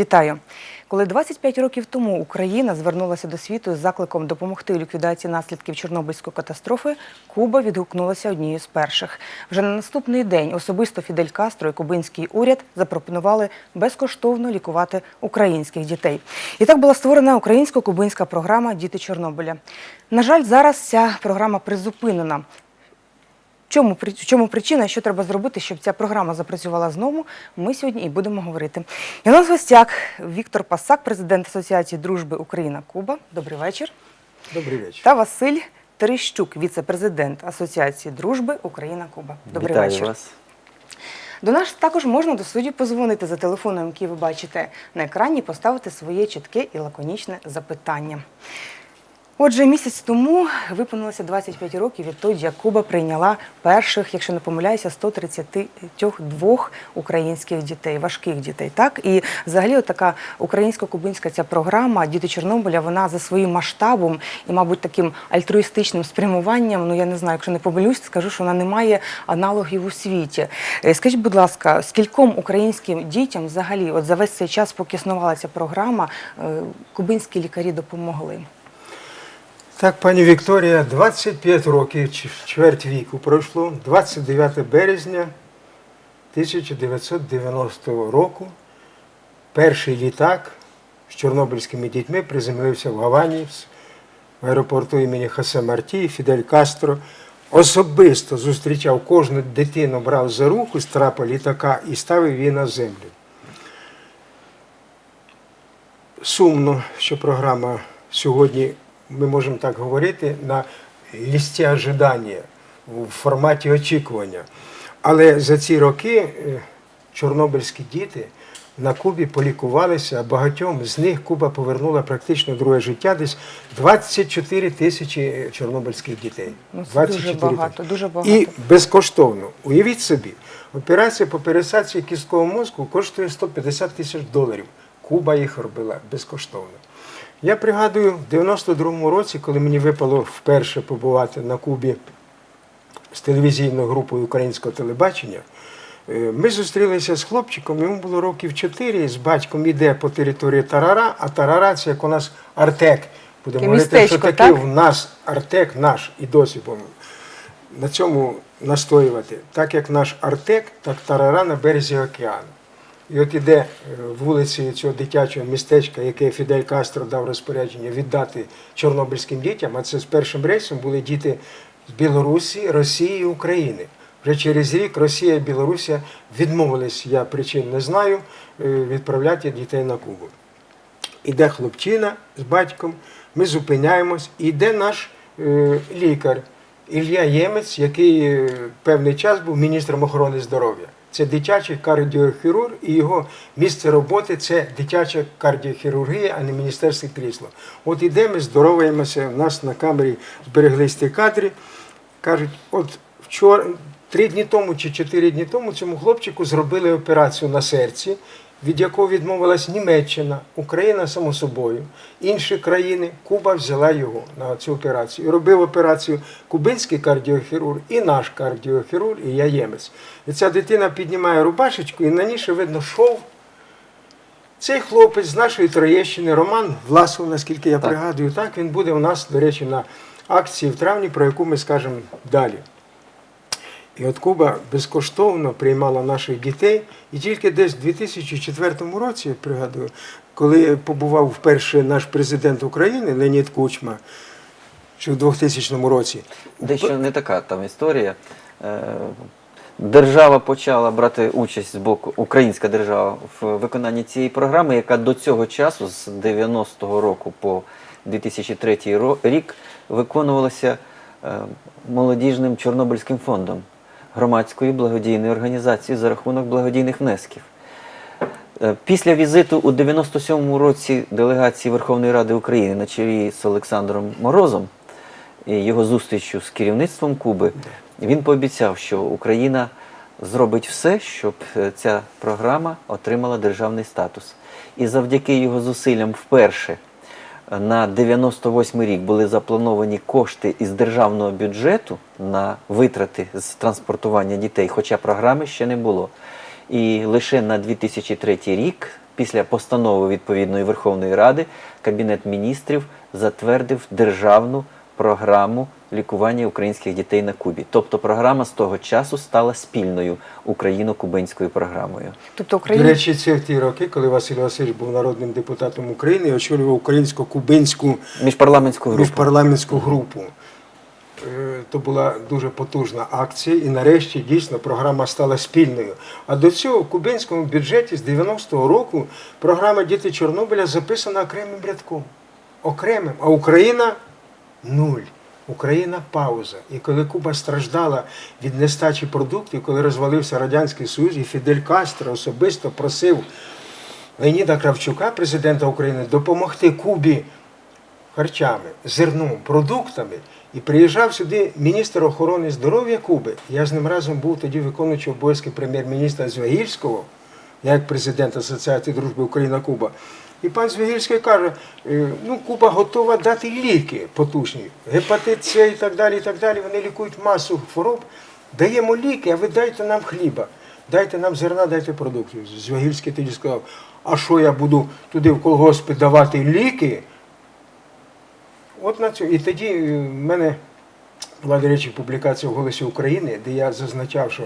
Вітаю! Коли 25 років тому Україна звернулася до світу з закликом допомогти ліквідації наслідків Чорнобильської катастрофи, Куба відгукнулася однією з перших. Вже на наступний день особисто Фідель Кастро і кубинський уряд запропонували безкоштовно лікувати українських дітей. І так була створена українсько-кубинська програма Діти Чорнобиля. На жаль, зараз ця програма призупинена. Чому в чому причина, що треба зробити, щоб ця програма запрацювала знову? Ми сьогодні і будемо говорити. І у нас гостяк Віктор Пасак, президент Асоціації дружби Україна-Куба. Добрий вечір. Добрий вечір. Та Василь Терещук, віце-президент Асоціації дружби Україна-Куба. Добрий Вітаю вечір. вас. До нас також можна до судді позвонити за телефоном, який ви бачите на екрані, поставити своє чітке і лаконічне запитання. Отже, місяць тому виповнилося 25 років відтоді, як Куба прийняла перших, якщо не помиляюся, 132 українських дітей, важких дітей. Так і взагалі, така українсько-кубинська ця програма Діти Чорнобиля, вона за своїм масштабом і, мабуть, таким альтруїстичним спрямуванням. Ну я не знаю, якщо не помилюсь, скажу, що вона не має аналогів у світі. Е, Скажіть, будь ласка, скільком українським дітям взагалі, от за весь цей час, поки існувала ця програма, е, кубинські лікарі допомогли? Так, пані Вікторія, 25 років, чверть віку пройшло, 29 березня 1990 року. Перший літак з чорнобильськими дітьми приземлився в Гавані в аеропорту імені Хосе Марті. Фідель Кастро особисто зустрічав кожну дитину, брав за руку з трапа літака і ставив її на землю. Сумно, що програма сьогодні, ми можемо так говорити, на лісті ожидання, в форматі очікування. Але за ці роки е, чорнобильські діти на Кубі полікувалися, а багатьом з них Куба повернула практично друге життя, десь 24 тисячі чорнобильських дітей. Ну, це дуже багато, дуже багато. І безкоштовно. Уявіть собі, операція по пересадці кісткового мозку коштує 150 тисяч доларів. Куба їх робила безкоштовно. Я пригадую, в 92-му році, коли мені випало вперше побувати на Кубі з телевізійною групою українського телебачення, е, ми зустрілися з хлопчиком, йому було років 4, з батьком іде по території Тарара, а Тарара це як у нас Артек. Будемо говорити, що таке так? в нас Артек наш і досі будемо на цьому настоювати. Так як наш Артек, так Тарара на березі океану. І от іде е, вулицею цього дитячого містечка, яке Фідель Кастро дав розпорядження віддати чорнобильським дітям, а це з першим рейсом були діти з Білорусі, Росії і України. Вже через рік Росія і Білорусія відмовились, я причин не знаю, е, відправляти дітей на Кубу. Іде хлопчина з батьком, ми зупиняємось, і йде наш е, лікар Ілля Ємець, який певний час був міністром охорони здоров'я. Це дитячий кардіохірург, і його місце роботи це дитяча кардіохірургія, а не міністерське крісло. От іде ми здороваємося, у нас на камері збереглись ті кадри. Кажуть, от вчора, три дні тому чи чотири дні тому цьому хлопчику зробили операцію на серці, від якого відмовилась Німеччина, Україна, само собою, інші країни. Куба взяла його на цю операцію. І робив операцію кубинський кардіохірург і наш кардіохірург, і я ємець. І ця дитина піднімає рубашечку, і на ній ще видно шов. Цей хлопець з нашої Троєщини, Роман Власов, наскільки я Так. пригадую, так він буде у нас, до речі, на акції в травні, про яку ми скажемо далі. І от Куба безкоштовно приймала наших дітей. І тільки десь в 2004 році, я пригадую, коли побував вперше наш президент України Леонід Кучма, що в 2000 році, Дещо не така там історія. Е, Держава почала брати участь з боку, українська держава в виконанні цієї програми, яка до цього часу, з 90-го року по 2003 рік, виконувалася е, молодіжним Чорнобильським фондом, громадською благодійною організацією за рахунок благодійних внесків. Е, Після візиту у 97-му році делегації Верховної Ради України на чолі з Олександром Морозом і його зустрічю з керівництвом Куби, він пообіцяв, що Україна зробить все, щоб е, ця програма отримала державний статус. І завдяки його зусиллям вперше на 98 рік були заплановані кошти із державного бюджету на витрати з транспортування дітей, хоча програми ще не було. І лише на 2003 рік після постанови відповідної Верховної Ради Кабінет міністрів затвердив державну програму лікування українських дітей на Кубі. Тобто програма з того часу стала спільною україно-кубинською програмою. Тобто До Україна речі, це в ті роки, коли Василь Васильович був народним депутатом України і очолював українсько-кубинську Міжпарламентську групу. міжпарламентську групу. Е, То була дуже потужна акція, і нарешті дійсно програма стала спільною. А до цього в кубинському бюджеті з 90-го року програма Діти Чорнобиля записана окремим рядком. Окремим. А Україна нуль. Україна пауза. І коли Куба страждала від нестачі продуктів, коли розвалився Радянський Союз, і Фідель Кастро особисто просив Леоніда Кравчука, президента України, допомогти Кубі харчами, зерном, продуктами. І приїжджав сюди міністр охорони здоров'я Куби. Я з ним разом був тоді виконуючий обов'язки прем'єр-міністра Звягільського, як президент Асоціації дружби Україна-Куба. І пан Звягільський каже: е, ну, Куба готова дати ліки потужні, гепатит С і так далі. і так далі. Вони лікують масу хвороб. Даємо ліки, а ви дайте нам хліба, дайте нам зерна, дайте продуктів. Звягільський тоді сказав: а що я буду туди в колгоспи давати ліки? От на цьому. І тоді е, в мене була, до речі, публікація в Голосі України, де я зазначав, що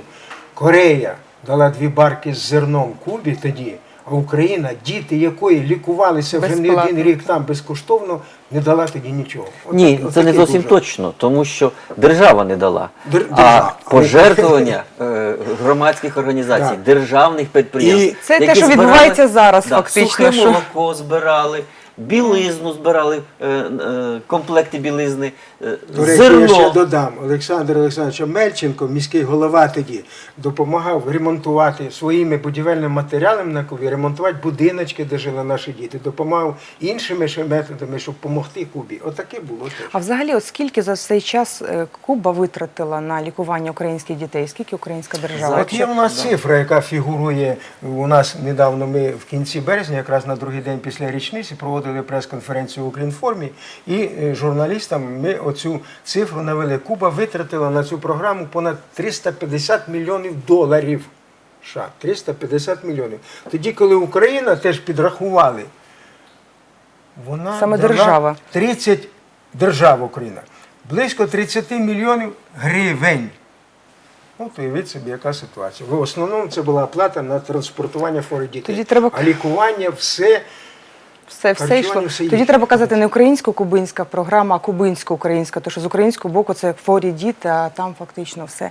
Корея дала дві барки з зерном Кубі тоді, Україна, діти якої лікувалися вже не один рік там безкоштовно, не дала тоді нічого. От Ні, так- це не зовсім дуже. точно, тому що держава не дала. Дер- а держава. пожертвування е, громадських організацій, Так. державних підприємств. І- Це те, що збирали- відбувається зараз, Да, фактично, Сухе молоко збирали, білизну збирали, е, е, комплекти білизни, е, До речі, зерно. я ще додам, Олександр Олександрович Мельченко, міський голова тоді, допомагав ремонтувати своїми будівельними матеріалами на Кубі, ремонтувати будиночки, де жили наші діти, допомагав іншими методами, щоб допомогти Кубі. Отаке було теж. А взагалі, от скільки за цей час Куба витратила на лікування українських дітей? Скільки українська держава? От є у нас цифра, яка фігурує у нас недавно. Ми в кінці березня, якраз на другий день після річниці, проводили прес-конференцію в Українформі, і е, журналістам ми оцю цифру навели. Куба витратила на цю програму понад 350 мільйонів доларів. США. 350 мільйонів. Тоді, коли Україна теж підрахували, вона Саме держава. 30 держава Україна. Близько 30 мільйонів гривень. Ну, то уявіть собі, яка ситуація. В основному це була оплата на транспортування хворих дітей. Тоді треба- А лікування все. Все, все йшло. все Тоді треба казати не українсько-кубинська програма, а кубинсько-українська, тому що з українського боку це хворі діти, а там фактично все.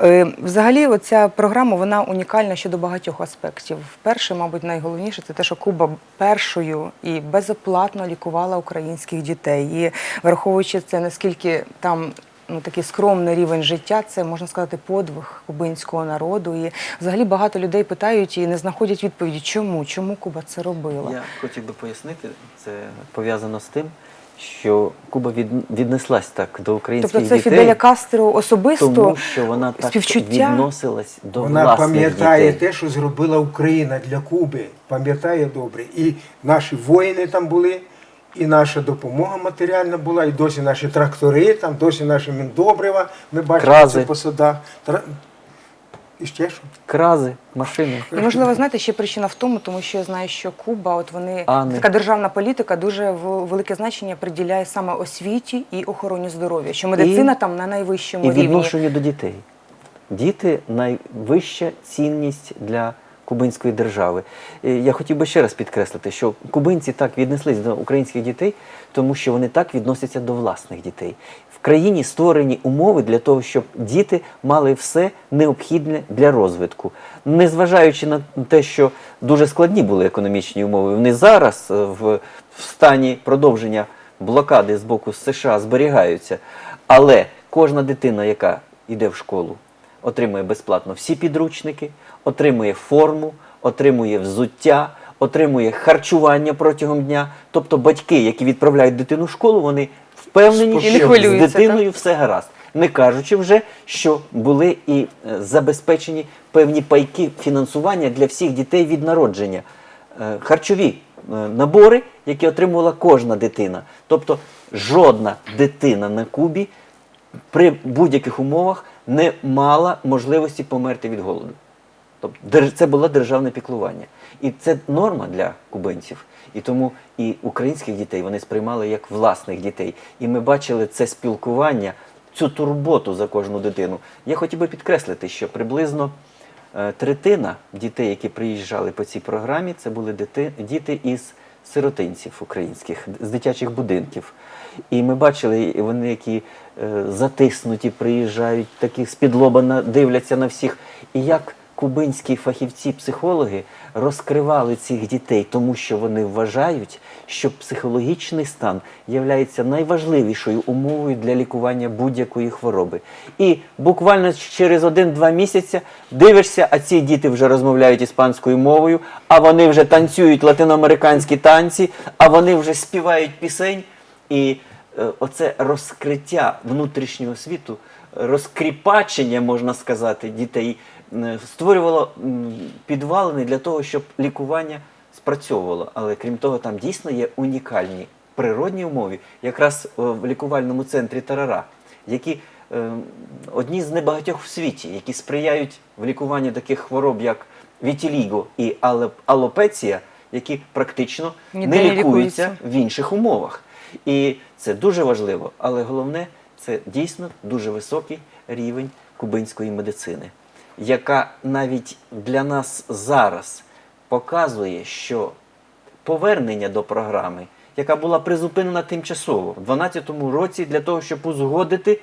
Е, Взагалі, оця програма вона унікальна щодо багатьох аспектів. Перше, мабуть, найголовніше це те, що Куба першою і безоплатно лікувала українських дітей. І враховуючи це, наскільки там. Ну, такий скромний рівень життя, це можна сказати подвиг кубинського народу. І взагалі багато людей питають і не знаходять відповіді, чому, чому Куба це робила. Я хотів би пояснити, це пов'язано з тим, що Куба від, віднеслась так до українських Тобто це дітей, Фіделя Кастро особисто тому що вона так співчуття. відносилась до Вона власних пам'ятає те, що зробила Україна для Куби. Пам'ятає добре. І наші воїни там були, і наша допомога матеріальна була, і досі наші трактори, там досі наші міндобрива. Ми бачимо Крази. це по садах. Тра- І ще що? Крази, машини. І можливо, знаєте, ще причина в тому, тому що я знаю, що Куба, от вони Ани. така державна політика дуже в- велике значення приділяє саме освіті і охороні здоров'я, що медицина там на найвищому І рівні. відношенню до дітей. Діти найвища цінність для кубинської держави. Я хотів би ще раз підкреслити, що кубинці так віднеслись до українських дітей, тому що вони так відносяться до власних дітей. В країні створені умови для того, щоб діти мали все необхідне для розвитку. Незважаючи на те, що дуже складні були економічні умови, вони зараз е, в стані продовження блокади з боку США зберігаються. Але кожна дитина, яка йде в школу, отримує безплатно всі підручники, отримує форму, отримує взуття, отримує харчування протягом дня. Тобто батьки, які відправляють дитину в школу, вони впевнені, що з дитиною все гаразд. Не кажучи вже, що були і е, забезпечені певні пайки фінансування для всіх дітей від народження. Е, Харчові е, набори, які отримувала кожна дитина. Тобто жодна дитина на Кубі при будь-яких умовах не мала можливості померти від голоду. Тобто це було державне піклування. І це норма для кубинців. І тому і українських дітей вони сприймали як власних дітей. І ми бачили це спілкування, цю турботу за кожну дитину. Я хотів би підкреслити, що приблизно е, третина дітей, які приїжджали по цій програмі, це були діти із сиротинців українських, з дитячих будинків. І ми бачили, вони які е, затиснуті приїжджають, такі з-під лоба дивляться на всіх. І як кубинські фахівці-психологи розкривали цих дітей, тому що вони вважають, що психологічний стан є найважливішою умовою для лікування будь-якої хвороби. І буквально через один-два місяці дивишся, а ці діти вже розмовляють іспанською мовою, а вони вже танцюють латиноамериканські танці, а вони вже співають пісень. І е, оце розкриття внутрішнього світу, розкріпачення, можна сказати, дітей е, створювало м, підвалини для того, щоб лікування спрацьовувало. Але крім того, там дійсно є унікальні природні умови, якраз е, в лікувальному центрі Тарара, які е, одні з небагатьох в світі, які сприяють в лікуванні таких хвороб, як вітіліго і алоп- алопеція, які практично Ніде не не лікуються лікуються. в інших умовах. І це дуже важливо, але головне це дійсно дуже високий рівень кубинської медицини, яка навіть для нас зараз показує, що повернення до програми, яка була призупинена тимчасово в 2012 році для того, щоб узгодити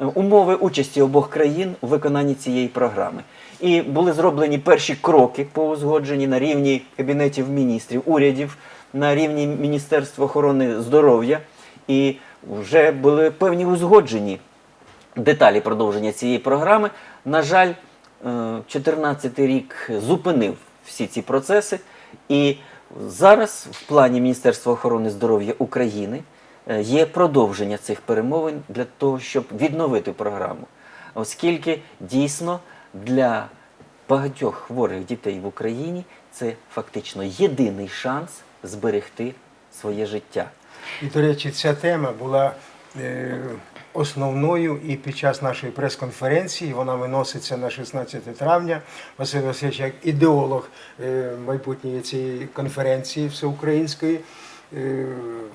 е, умови участі обох країн у виконанні цієї програми. І були зроблені перші кроки по узгодженні на рівні кабінетів міністрів, урядів, на рівні Міністерства охорони здоров'я. І вже були певні узгоджені деталі продовження цієї програми. На жаль, 2014 рік зупинив всі ці процеси, і зараз в плані Міністерства охорони здоров'я України е, є продовження цих перемовин для того, щоб відновити програму. Оскільки дійсно для багатьох хворих дітей в Україні це фактично єдиний шанс зберегти своє життя. І, до речі, ця тема була е, основною і під час нашої прес-конференції. Вона виноситься на 16 травня. Василь Васильович, як ідеолог е, майбутньої цієї конференції всеукраїнської, е,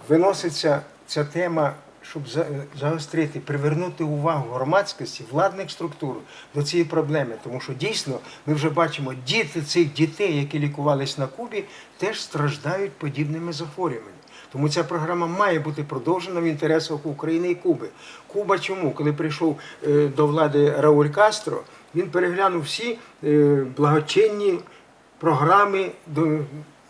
виноситься ця тема. Щоб за- загострити, привернути увагу громадськості, владних структур до цієї проблеми, тому що дійсно ми вже бачимо, діти цих дітей, які лікувались на Кубі, теж страждають подібними захворюваннями. Тому ця програма має бути продовжена в інтересах України і Куби. Куба чому? Коли прийшов е, до влади Рауль Кастро, він переглянув всі е, благочинні програми,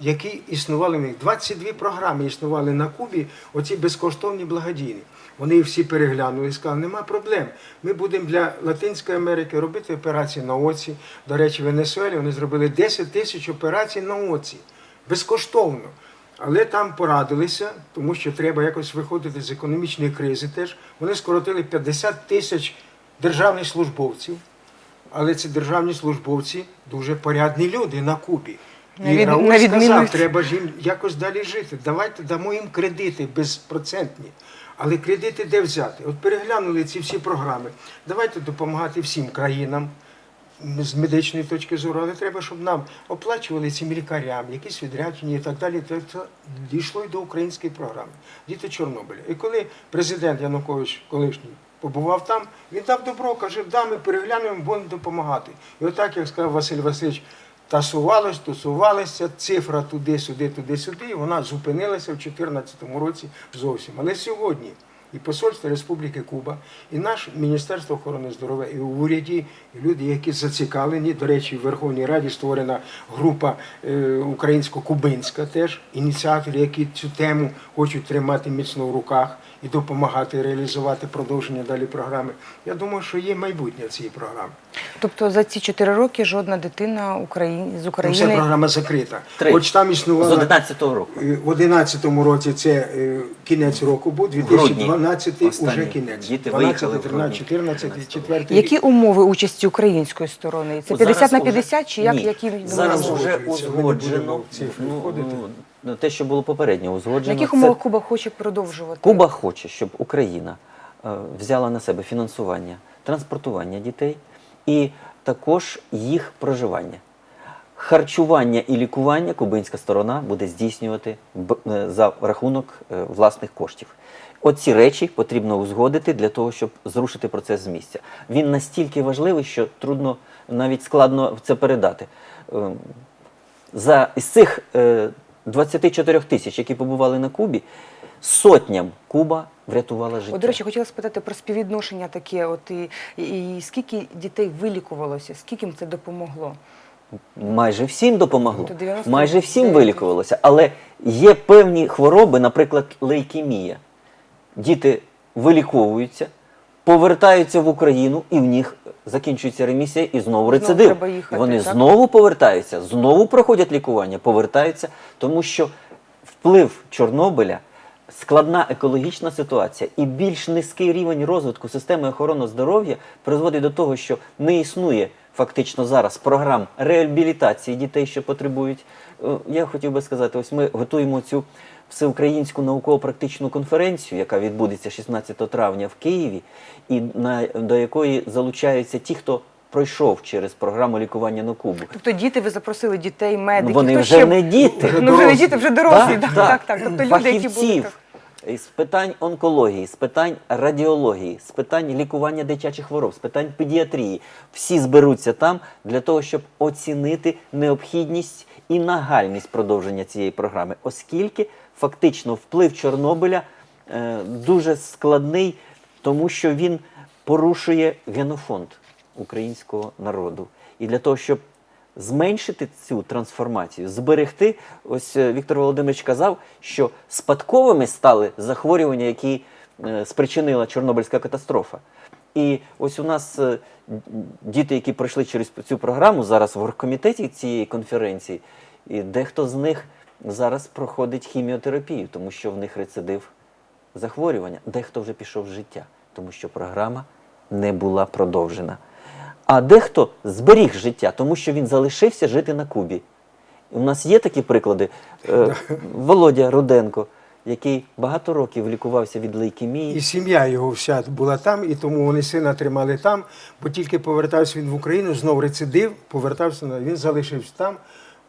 які існували в них. 22 програми існували на Кубі, оці безкоштовні благодійні. Вони всі переглянули і сказали, нема проблем. Ми будемо для Латинської Америки робити операції на оці. До речі, в Венесуелі вони зробили 10 тисяч операцій на оці. Безкоштовно. Але там порадилися, тому що треба якось виходити з економічної кризи теж. Вони скоротили 50 тисяч державних службовців. Але ці державні службовці дуже порядні люди на Кубі. На І Рауль на відміну сказав, треба ж їм якось далі жити. Давайте дамо їм кредити безпроцентні. Але кредити де взяти? От переглянули ці всі програми. Давайте допомагати всім країнам з медичної точки зору, але треба, щоб нам оплачували цим лікарям, якісь відрядження і так далі. Це дійшло й до української програми. Діти Чорнобиля. І коли президент Янукович, колишній, побував там, він дав добро, каже, да, ми переглянемо, будемо допомагати. І отак, як сказав Василь Васильович, тасувалось, тусувалася, цифра туди-сюди, туди-сюди, і вона зупинилася в 2014 році зовсім. Але сьогодні і Посольство Республіки Куба, і наше Міністерство охорони здоров'я, і в уряді, і люди, які зацікавлені. До речі, в Верховній Раді створена група е, українсько-кубинська теж, ініціатори, які цю тему хочуть тримати міцно в руках і допомагати реалізувати продовження далі програми. Я думаю, що є майбутнє цієї програми. Тобто за ці чотири роки жодна дитина Україн... з Ну, Вся України програма закрита. Три. Хоч там З існувала 11-го року. е, в 11-му році це е, кінець року був, грудні. 2012 Останні. вже кінець. Діти 12, виїхали в 13, грудні 14, 14. 4 які умови участі української сторони? Це Ну, 50 зараз на уже- 50 чи як Ні. які зараз вже узгоджено будемо ну, входити. ну, те, що було попередньо На узгоджено. яких це- Куба хоче продовжувати? Куба хоче, щоб Україна е, взяла на себе фінансування транспортування дітей і також їх проживання. Харчування і лікування кубинська сторона буде здійснювати е, за рахунок е, власних коштів. Оці речі потрібно узгодити для того, щоб зрушити процес з місця. Він настільки важливий, що трудно навіть складно це передати. Ем, За з цих е, 24 тисяч, які побували на Кубі, сотням Куба врятувала життя. От, до речі, хотіла спитати про співвідношення таке. От і, і, і скільки дітей вилікувалося, скільки їм це допомогло? Майже всім допомогло. Майже всім вилікувалося. Але є певні хвороби, наприклад, лейкемія. Діти виліковуються, повертаються в Україну, і в них закінчується ремісія і знову рецидив. треба їхати, І вони так? знову повертаються, знову проходять лікування, повертаються, тому що вплив Чорнобиля. Складна екологічна ситуація і більш низький рівень розвитку системи охорони здоров'я призводить до того, що не існує фактично зараз програм реабілітації дітей, що потребують. Е, Я хотів би сказати, ось ми готуємо цю всеукраїнську науково-практичну конференцію, яка відбудеться 16 травня в Києві, і на, до якої залучаються ті, хто пройшов через програму лікування на Кубу. Тобто діти, ви запросили дітей, медиків. Ну, вони хто вже ще- не діти. Вже Ну, вже не діти, вже дорослі. Так, так, так. Тобто люди, які були. Так. з питань онкології, з питань радіології, з питань лікування дитячих хвороб, з питань педіатрії. Всі зберуться там для того, щоб оцінити необхідність і нагальність продовження цієї програми, оскільки фактично вплив Чорнобиля е, дуже складний, тому що він порушує генофонд українського народу. І для того, щоб зменшити цю трансформацію, зберегти. Ось е, Віктор Володимирович казав, що спадковими стали захворювання, які е, спричинила Чорнобильська катастрофа. І ось у нас діти, які пройшли через цю програму, зараз в оргкомітеті цієї конференції, і дехто з них зараз проходить хіміотерапію, тому що в них рецидив захворювання. Дехто вже пішов з життя, тому що програма не була продовжена. А дехто зберіг життя, тому що він залишився жити на Кубі. У нас є такі приклади. Е, Володя Руденко, який багато років лікувався від лейкемії. І сім'я його вся була там, і тому вони сина тримали там, бо тільки повертався він в Україну, знов рецидив, повертався на він залишився там,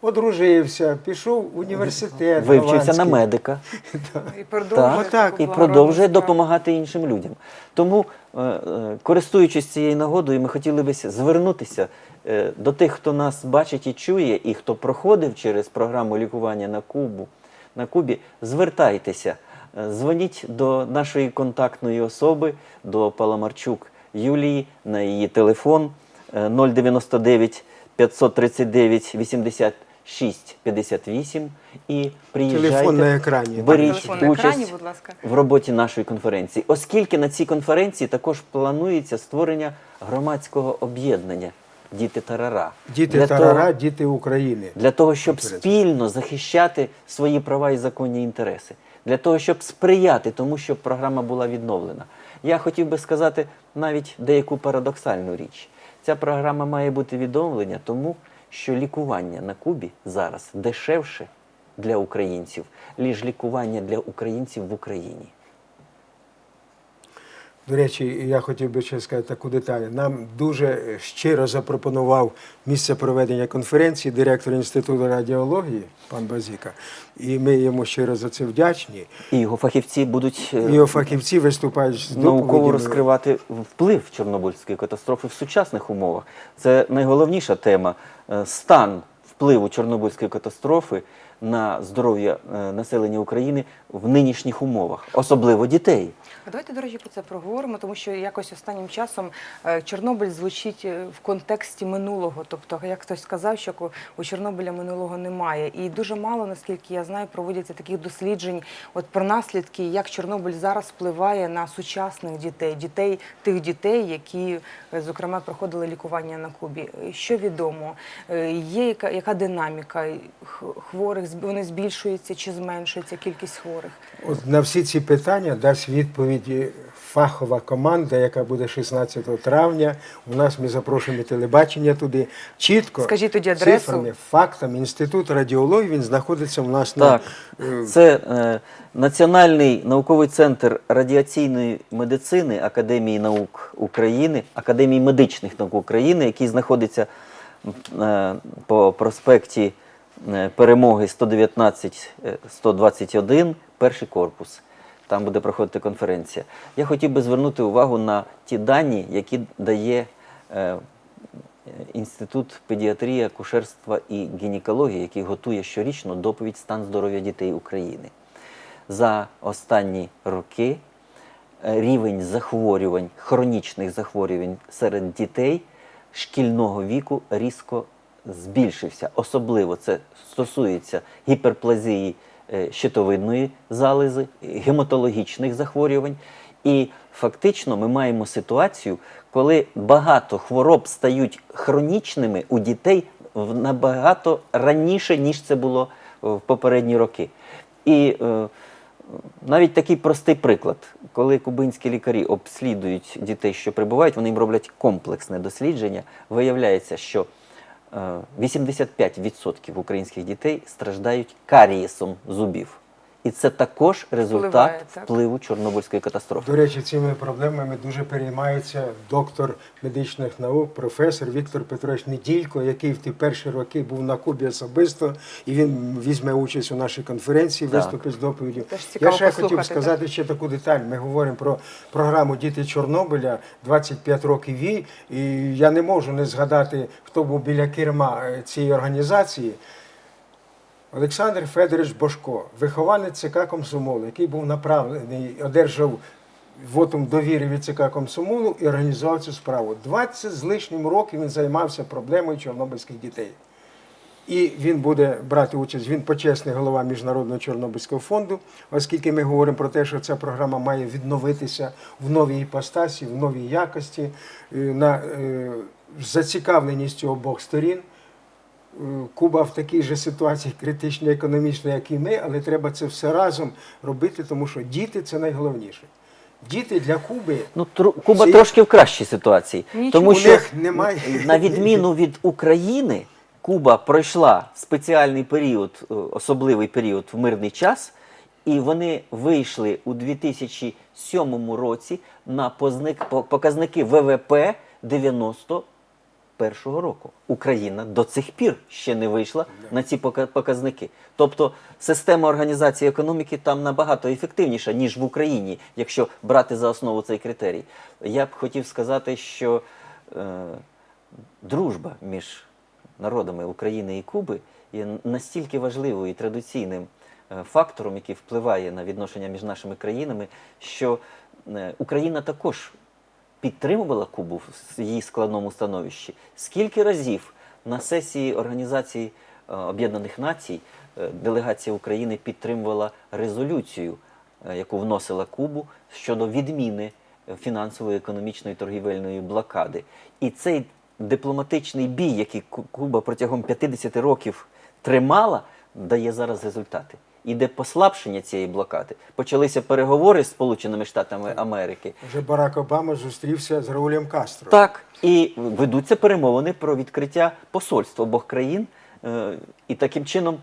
одружився, пішов в університет. Вивчився на медика. І продовжує, Так, і продовжує допомагати іншим людям. Тому, е, е, користуючись цією нагодою, ми хотіли би звернутися е, до тих, хто нас бачить і чує, і хто проходив через програму лікування на Кубу. На Кубі, звертайтеся, дзвоніть до нашої контактної особи, до Паламарчук Юлії на її телефон е, 099 539 86 58 і приїжджайте. Телефон на екрані. Беріть Телефон на участь екрані, будь ласка. в роботі нашої конференції, оскільки на цій конференції також планується створення громадського об'єднання Діти Тарара. Діти Для Тарара, того- діти України. для того, щоб Конференція. спільно захищати свої права і законні інтереси, для того, щоб сприяти тому, щоб програма була відновлена. Я хотів би сказати навіть деяку парадоксальну річ. Ця програма має бути відновлена, тому що лікування на Кубі зараз дешевше для українців, ніж лікування для українців в Україні. До речі, я хотів би ще сказати таку деталь. Нам дуже щиро запропонував місце проведення конференції директор Інституту радіології пан Базіка. І ми йому щиро за це вдячні. І його фахівці будуть е, Його фахівці виступають з науково розкривати вплив Чорнобильської катастрофи в сучасних умовах. Це найголовніша тема е, стан впливу Чорнобильської катастрофи на здоров'я е, населення України в нинішніх умовах, особливо дітей. А давайте, до речі, про це проговоримо, тому що якось останнім часом е, Чорнобиль звучить е, в контексті минулого. Тобто, як хтось сказав, що у Чорнобиля минулого немає. І дуже мало, наскільки я знаю, проводяться таких досліджень от про наслідки, як Чорнобиль зараз впливає на сучасних дітей, дітей тих дітей, які, зокрема, проходили лікування на Кубі. Що відомо? Є яка, яка динаміка хворих? Вони збільшуються чи зменшується кількість хворих? От на всі ці питання дасть відповіді фахова команда, яка буде 16 травня. У нас ми запрошуємо телебачення туди. Чітко Скажіть тоді адресу. цифрами, фактами. Інститут радіології він знаходиться у нас Так, на е, це е, Національний науковий центр радіаційної медицини Академії наук України, Академії медичних наук України, який знаходиться е, по проспекті Перемоги 119-121, перший корпус. Там буде проходити конференція. Я хотів би звернути увагу на ті дані, які дає е, Інститут педіатрії, акушерства і гінекології, який готує щорічно доповідь стан здоров'я дітей України. За останні роки е, рівень захворювань, хронічних захворювань серед дітей шкільного віку різко збільшився. Особливо це стосується гіперплазії е, щитовидної залози, гематологічних захворювань. І фактично ми маємо ситуацію, коли багато хвороб стають хронічними у дітей набагато раніше, ніж це було в попередні роки. І е, навіть такий простий приклад, коли кубинські лікарі обслідують дітей, що прибувають, вони їм роблять комплексне дослідження. Виявляється, що 85% українських дітей страждають карієсом зубів. І це також результат Впливає, так. впливу Чорнобильської катастрофи. До речі, цими проблемами дуже переймається доктор медичних наук, професор Віктор Петрович Неділько, який в ті перші роки був на Кубі особисто, і він візьме участь у нашій конференції, Так. виступить з доповіддю. Я ще хотів сказати ще таку деталь. Ми говоримо про програму Діти Чорнобиля 25 років їй, і я не можу не згадати, хто був біля керма е, цієї організації. Олександр Федорович Бошко, вихованець ЦК Комсомолу, який був направлений, одержав вотум довіри від ЦК Комсомолу і організував цю справу. 20 з лишнім років він займався проблемою чорнобильських дітей. І він буде брати участь. Він почесний голова Міжнародного Чорнобильського фонду, оскільки ми говоримо про те, що ця програма має відновитися в новій іпостасі, в новій якості, е, на е, зацікавленістю обох сторін. Куба в такій же ситуації критично економічно, як і ми, але треба це все разом робити, тому що діти це найголовніше. Діти для Куби Ну, тру- Куба Ці- трошки в кращій ситуації, Нічого. тому що немає. на відміну від України, Куба пройшла спеціальний період, е, особливий період в мирний час, і вони вийшли у 2007 році на позник- по- показники ВВП 91 року. Україна до цих пір ще не вийшла на ці показники. Тобто система організації економіки там набагато ефективніша, ніж в Україні, якщо брати за основу цей критерій. Я б хотів сказати, що е, дружба між народами України і Куби є настільки важливою і традиційним е, фактором, який впливає на відношення між нашими країнами, що е, Україна також підтримувала Кубу в її складному становищі. Скільки разів на сесії Організації е, Об'єднаних Націй е, делегація України підтримувала резолюцію, е, яку вносила Кубу щодо відміни фінансової, економічної, торгівельної блокади. І цей дипломатичний бій, який Куба протягом 50 років тримала, дає зараз результати. Іде послабшення цієї блокади. Почалися переговори з Сполученими Штатами Америки. Вже Барак Обама зустрівся з Раулем Кастро. Так, і ведуться перемовини про відкриття посольства обох країн. Е, І таким чином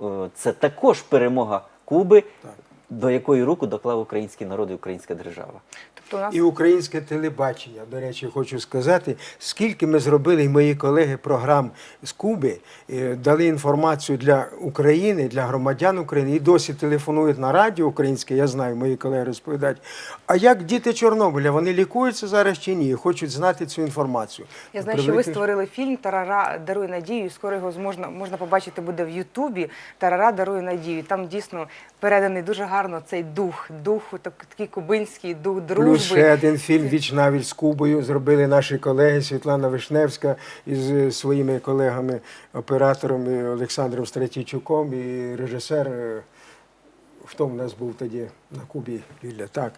е, це також перемога Куби, Так. До якої руку доклав український народ і українська держава. Тобто у нас І українське телебачення, до речі, хочу сказати, скільки ми зробили, і мої колеги програм з Куби, е, дали інформацію для України, для громадян України, і досі телефонують на радіо українське, я знаю, мої колеги розповідають. А як діти Чорнобиля, вони лікуються зараз чи ні? Хочуть знати цю інформацію. Я знаю, що ви створили фільм Тарара дарує надію. і Скоро його зможна можна побачити буде в Ютубі. Тарара дарує надію. Там дійсно переданий дуже гарно цей дух, дух такий кубинський дух дружби. Плюс ще один фільм Віч навіть з Кубою зробили наші колеги Світлана Вишневська із е, своїми колегами, оператором е, Олександром Стратійчуком і режисер е, хто в нас був тоді на Кубі Юля? Так,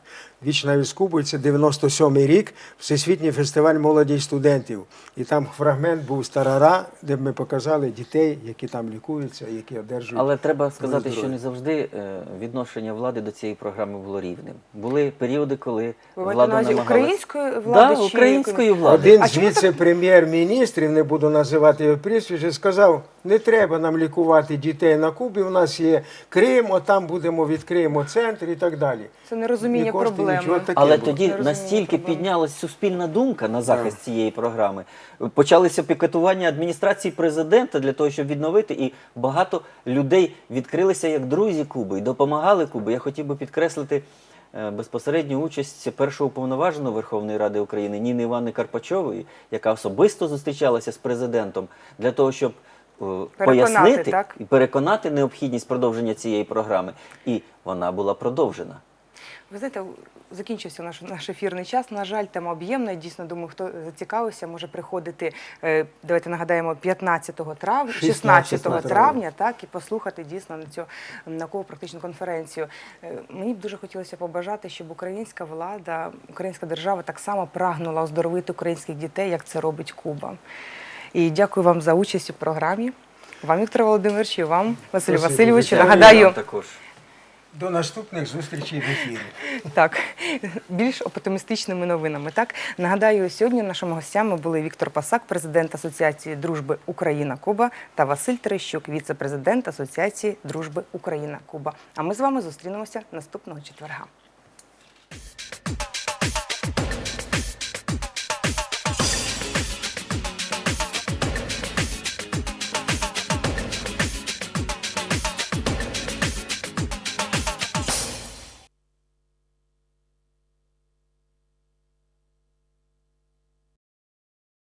Віч навіть з Кубою, це 97-й рік, Всесвітній фестиваль молоді і студентів. І там фрагмент був з Тарара, де ми показали дітей, які там лікуються, які одержують. Але треба сказати, що не завжди е, відношення влади до цієї програми було рівним. Були періоди, коли Ви влада намагалась... української влади да, чи української влади. Один з віце-прем'єр-міністрів, не буду називати його прізвище, сказав, не треба нам лікувати дітей на Кубі, у нас є Крим, отам будемо відкриємо центр і так далі. Це нерозуміння Не коштує проблеми. нічого, таке Але було. тоді настільки піднялась суспільна думка на захист цієї програми. Почалися пікетування адміністрації президента для того, щоб відновити, і багато людей відкрилися як друзі Куби і допомагали Кубі. Я хотів би підкреслити е, безпосередню участь першого уповноваженого Верховної Ради України Ніни Івани Карпачової, яка особисто зустрічалася з президентом для того, щоб пояснити так? і переконати необхідність продовження цієї програми. І вона була продовжена. Ви знаєте, закінчився наш, наш ефірний час. На жаль, тема об'ємна. Дійсно, думаю, хто зацікавився, може приходити. е, Давайте нагадаємо 15 травня, 16 16 травня, так і послухати дійсно на цю науково практичну конференцію. Е, Мені б дуже хотілося побажати, щоб українська влада, українська держава так само прагнула оздоровити українських дітей, як це робить Куба. І дякую вам за участь у програмі. Вам, Віктор Володимирович, і вам, Василю Васильовичу. Нагадаю, також. До наступних зустрічей в ефірі. Так, більш оптимістичними новинами. Так нагадаю, сьогодні нашими гостями були Віктор Пасак, президент Асоціації дружби Україна-Куба, та Василь Терещук, віце-президент Асоціації дружби Україна-Куба. А ми з вами зустрінемося наступного четверга.